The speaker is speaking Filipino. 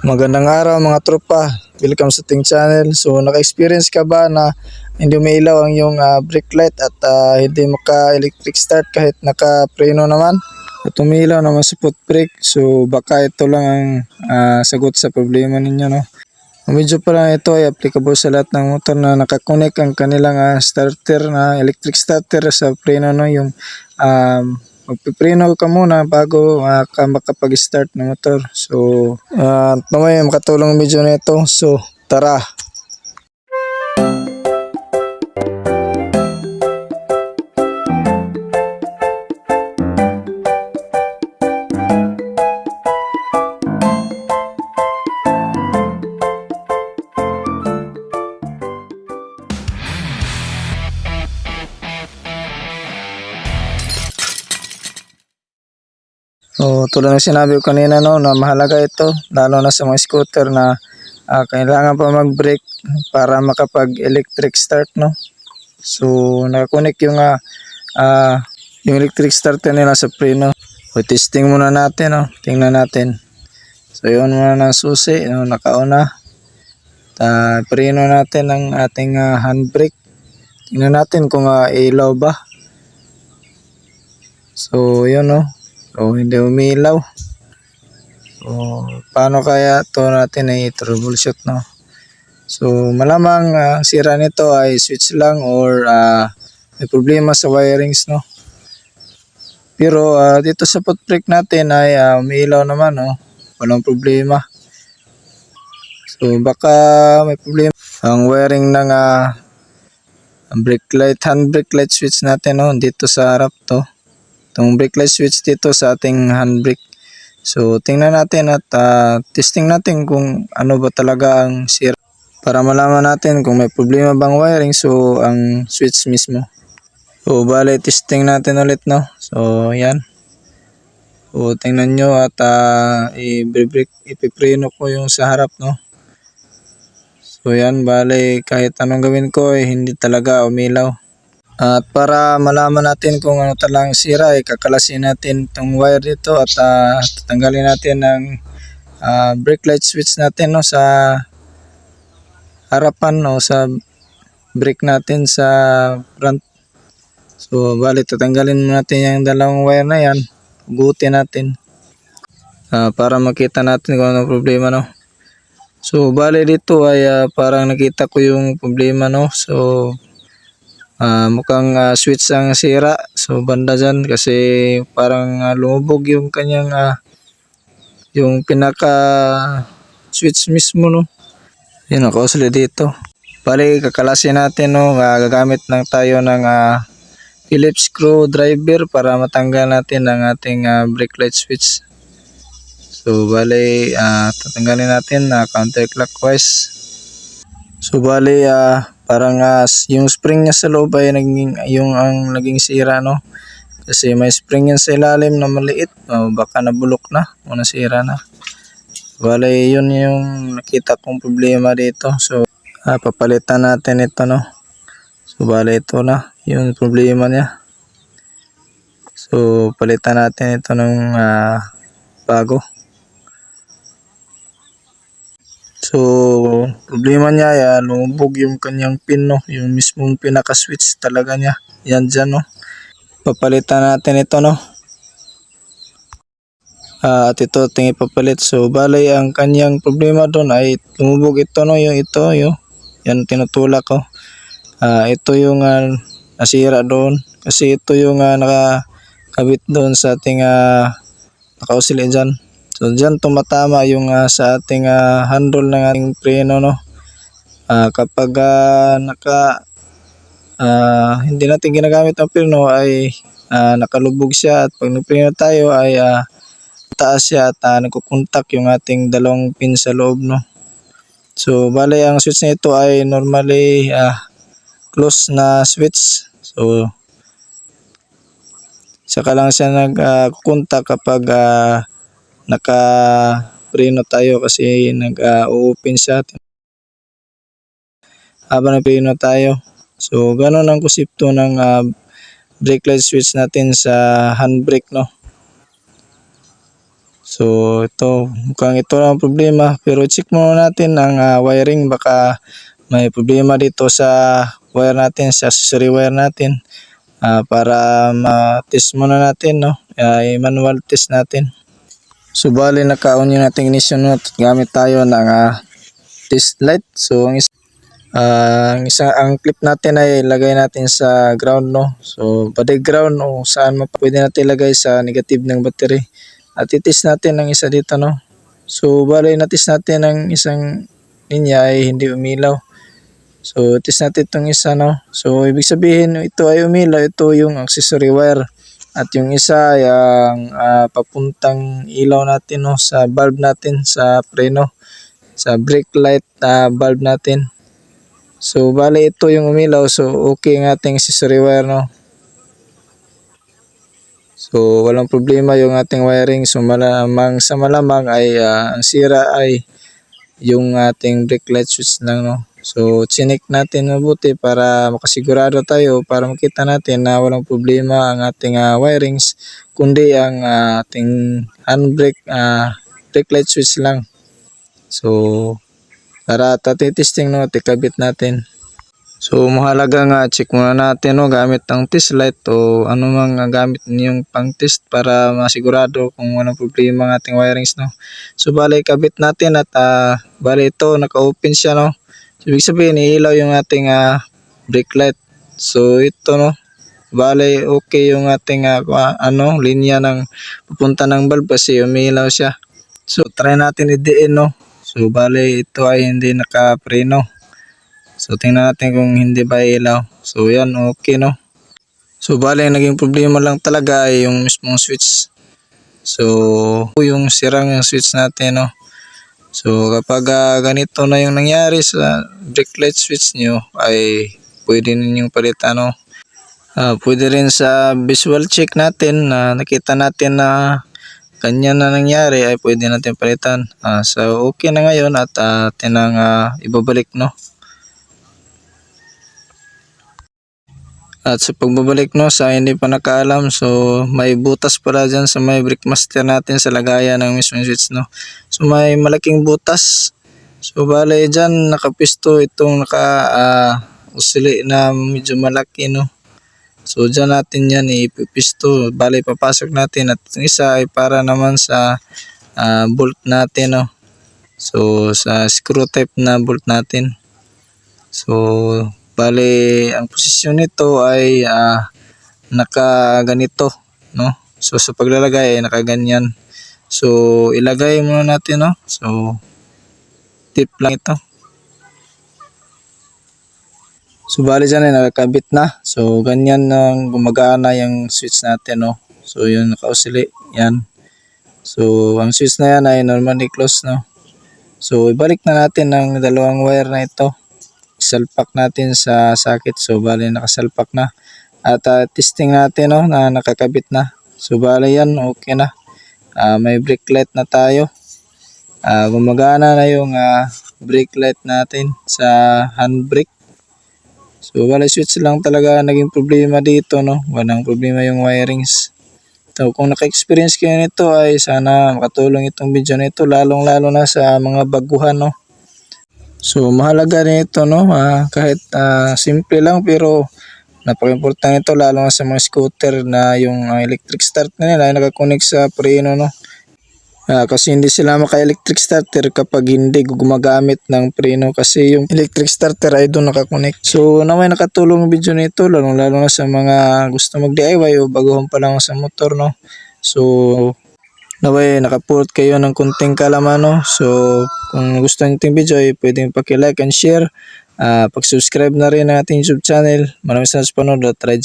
Magandang araw mga tropa. Welcome sa ating channel. So naka-experience ka ba na hindi umiilaw ang iyong ah, brake light at ah, hindi maka-electric start kahit naka-preno naman? At umiilaw naman sa foot brake. So baka ito lang ang ah, sagot sa problema ninyo no. Medyo pa lang ito ay applicable sa lahat ng motor na nakakonek ang kanilang ah, starter na electric starter sa preno no yung um, magpipreno ka muna bago ah, ka makapag-start ng motor. So, uh, mamaya makatulong video na ito. So, tara! So, tulad ng sinabi ko kanina no, na mahalaga ito, lalo na sa mga scooter na ah, kailangan pa mag-brake para makapag-electric start, no. So, nakakonek yung ah, ah, yung electric starter nila sa preno. So, testing muna natin, no. Tingnan natin. So, yun muna ng susi, no, nakauna. Ta preno natin ang ating ah, handbrake. Tingnan natin kung ah, ilaw ba. So, yun, no. So, hindi umilaw. So, paano kaya to natin ay troubleshoot, no? So, malamang ah, sira nito ay switch lang or ah, may problema sa wirings, no? Pero ah, dito sa foot brake natin ay ah, umiilaw naman, no? Walang problema. So, baka may problema. Ang wiring ng ang brake light, hand brake light switch natin, no? Dito sa harap to itong brake light switch dito sa ating handbrake. So, tingnan natin at ah, testing natin kung ano ba talaga ang sira para malaman natin kung may problema bang wiring so ang switch mismo. So, bale testing natin ulit no. So, yan. So, tingnan nyo at uh, i-brake, ipipreno ko yung sa harap no. So, yan. Bale, kahit anong gawin ko eh, hindi talaga umilaw. At para malaman natin kung ano talang sira, eh, kakalasin natin itong wire dito at ah, tatanggalin natin ang ah, brake light switch natin no, sa harapan o sa brake natin sa front. So, bali tatanggalin muna natin yung dalawang wire na yan. Hugutin natin Ah, para makita natin kung ano problema no. So, bali dito ay ah, parang nakita ko yung problema no. So, Ah, mukhang ah, switch ang sira. So banda dyan kasi parang ah, lumubog yung kanyang ah, yung pinaka switch mismo no. Yun nakausli dito. Bali kakalasin natin no. Ah, gagamit lang tayo ng ah, Phillips screwdriver para matanggal natin ang ating ah, brake light switch. So bali ah, tatanggalin natin na counterclockwise. So bali ah, parang ah, yung spring niya sa loob ay naging yung ang naging sira no. Kasi may spring yan sa ilalim na maliit. O baka nabulok na o nasira na. Bale yun yung nakita kong problema dito. So ah, papalitan natin ito no. So bale ito na yung problema niya. So palitan natin ito ng ah, bago. So, problema niya, ya, lumubog yung kanyang pin, no? Yung mismong pinaka-switch talaga niya. Yan dyan, no? Papalitan natin ito, no? Ah, at ito, tingin papalit. So, balay, ang kanyang problema doon ay lumubog ito, no? Yung ito, yung, yan, tinutulak ko. Ah, ito yung ah, nasira doon. Kasi ito yung ah, nakakabit doon sa ating uh, nakausili dyan. So diyan tumatama yung ah, sa ating ah, handle ng ating preno no. Ah, kapag ah, naka ah, hindi natin ginagamit ang preno ay ah, nakalubog siya at pag nagpreno tayo ay ah, taas siya at ah, nagkukontak yung ating dalawang pin sa loob no. So bale ang switch nito ay normally ah, close na switch. So saka lang siya nagkukontak kapag ah, naka preno tayo kasi nag-open siya habang nag-preno tayo so ganun ang konsepto ng ah, brake light switch natin sa handbrake no So ito, mukhang ito lang ang problema. Pero check muna natin ang ah, wiring. Baka may problema dito sa wire natin, sa accessory wire natin. Ah, para ma-test muna natin, no? Ay manual test natin. So bali naka-on yung ating ignition at gamit tayo ng ah, test light. So ang is Ah, ang isa ang clip natin ay ilagay natin sa ground no. So body ground o saan man pwede natin ilagay sa negative ng battery. At itis natin ang isa dito no. So bali natis natin ang isang linya ay hindi umilaw. So itis natin itong isa no. So ibig sabihin ito ay umilaw, ito yung accessory wire. At yung isa ay ang ah, papuntang ilaw natin no sa bulb natin sa preno sa brake light ah, bulb natin. So, bali ito yung umilaw. So, okay ang ating accessory wire, no? So, walang problema yung ating wiring. So, malamang sa malamang ay ah, ang sira ay yung ating brake light switch lang, no? So, chinik natin mabuti para makasigurado tayo para makita natin na walang problema ang ating ah, wirings kundi ang ah, ating handbrake ah, brake light switch lang. So, Tara, tatitesting no, tikabit natin. So, mahalaga nga, check muna natin no, gamit ang test light o ano mang gamit niyong pang test para masigurado kung walang problema ang ating wirings no. So, bali, kabit natin at ah, bali ito, naka-open siya no. So, ibig sabihin, iilaw yung ating ah, brake light. So, ito no, bali, okay yung ating kung ano, linya ng pupunta ng bulb kasi umiilaw siya. So, try natin i-diin no. So, bale, ito ay hindi nakapreno. So, tingnan natin kung hindi ba ilaw. So, yan, okay, no? So, bale, naging problema lang talaga ay yung mismong switch. So, yung sirang yung switch natin, no? So, kapag ah, ganito na yung nangyari sa brake light switch nyo, ay pwede ninyong palitan, no? Ah, pwede rin sa visual check natin na nakita natin na ganyan na nangyari ay pwede natin palitan. Ah, so okay na ngayon at uh, tinang ah, ibabalik no. At sa pagbabalik no sa hindi pa nakaalam so may butas pala dyan sa may brake master natin sa lagayan ng mismong switch no. So may malaking butas. So bale dyan nakapisto itong naka usili na medyo malaki no. So dyan natin yan ipipisto. Bali papasok natin at yung isa ay para naman sa ah, bolt natin no. So sa screw type na bolt natin. So bali ang posisyon nito ay ah, naka ganito no. So sa paglalagay ay nakaganyan. So ilagay muna natin no. So tip lang ito. So bali dyan ay nakakabit na. So ganyan nang gumagana yung switch natin no. So yun nakausili. Yan. So ang switch na yan ay normally close no. So ibalik na natin ang dalawang wire na ito. Salpak natin sa socket. So bali nakasalpak na. At ah, testing natin no na nakakabit na. So bali yan okay na. Ah, may brake light na tayo. Ah, gumagana na yung ah, brake light natin sa handbrake. So, wala switch lang talaga naging problema dito, no? Walang problema yung wirings. So, kung naka-experience kayo nito ay sana makatulong itong video nito lalong-lalo na sa mga baguhan, no? So, mahalaga rin ito, no? Ah, kahit ah, simple lang pero napaka-importante ito lalo na sa mga scooter na yung ah, electric start na nila ay nakakonect sa preno, no? Ah, kasi hindi sila maka-electric starter kapag hindi gumagamit ng preno kasi yung electric starter ay doon nakakonect. So, naway nakatulong ang video nito lalo lalo na sa mga gusto mag-DIY o baguhan pa lang sa motor, no? So, naway nakapulot kayo ng kunting kalaman, no? So, kung gusto niyo itong video ay pwedeng paki-like and share. Ah, pag-subscribe na rin ang ating YouTube channel. Maraming salamat sa panonood at ride.